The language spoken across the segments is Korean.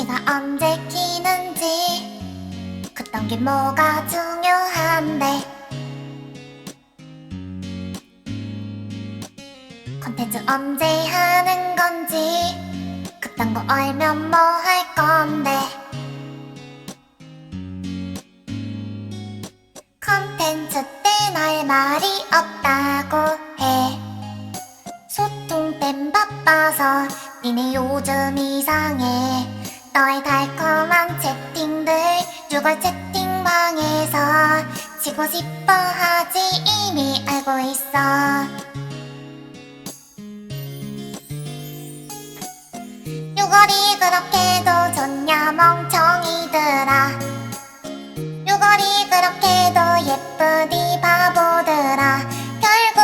해가 언제 키는지 그딴 게 뭐가 중요한데. 컨텐츠 언제 하는 건지 그딴 거 알면 뭐 할 건데. 컨텐츠 땐할 말이 없다고 해. 소통 땐 바빠서 니네 요즘 이상해 너의 달콤한 채팅들 유걸 채팅방에서 치고 싶어 하지 이미 알고 있어. 유걸이 그렇게도 좋냐 멍청이들아. 유걸이 그렇게도 예쁘디 바보들아. 결국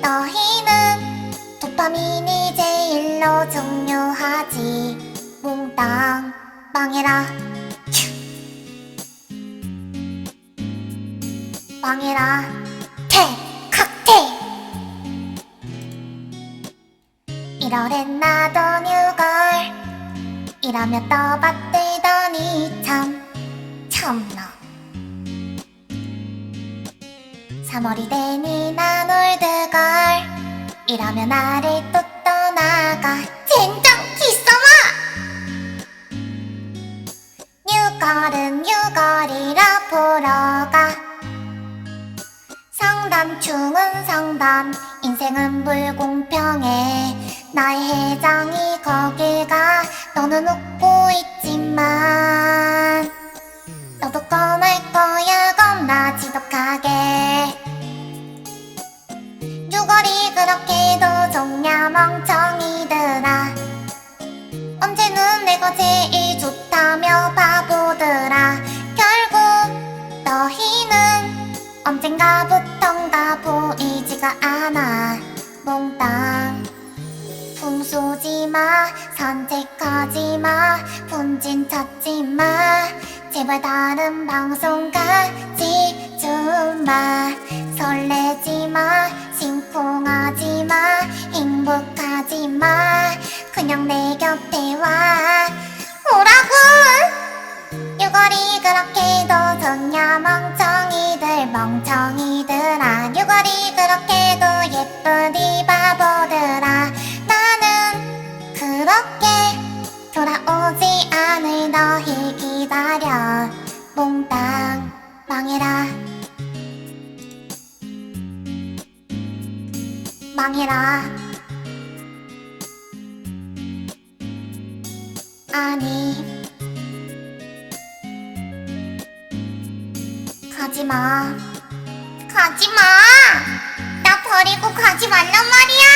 너희는 도파민이 제일로 중요하지 몽땅 망해라. 큐. 망해라. 퇴 칵퇴 1월엔 나도 뉴걸. 이러며 떠받들더니 참 참나 3월이 되니 난 올드걸. 이러며 나를 또 상담충은 상담 인생은 불공평해. 나의 해장이 거길 가 너는 웃고 있지만. 너도 꺼낼 거야 겁나 지독하게. 유걸이 그렇게도 좋냐 멍청 보이지가 않아 몽땅. 풍 쏘지 마 산책하지마 본진 찾지 마. 제발 다른 방송 가지 좀마 설레지마 심쿵하지마 멍청이들 멍청이들아 유걸이 그렇게도 예쁘디 바보들아. 나는 그렇게 돌아오지 않을 너희 기다려. 몽땅 망해라. 망해라. 아니 가지 마. 가지 마! 나 버리고 가지 말란 말이야!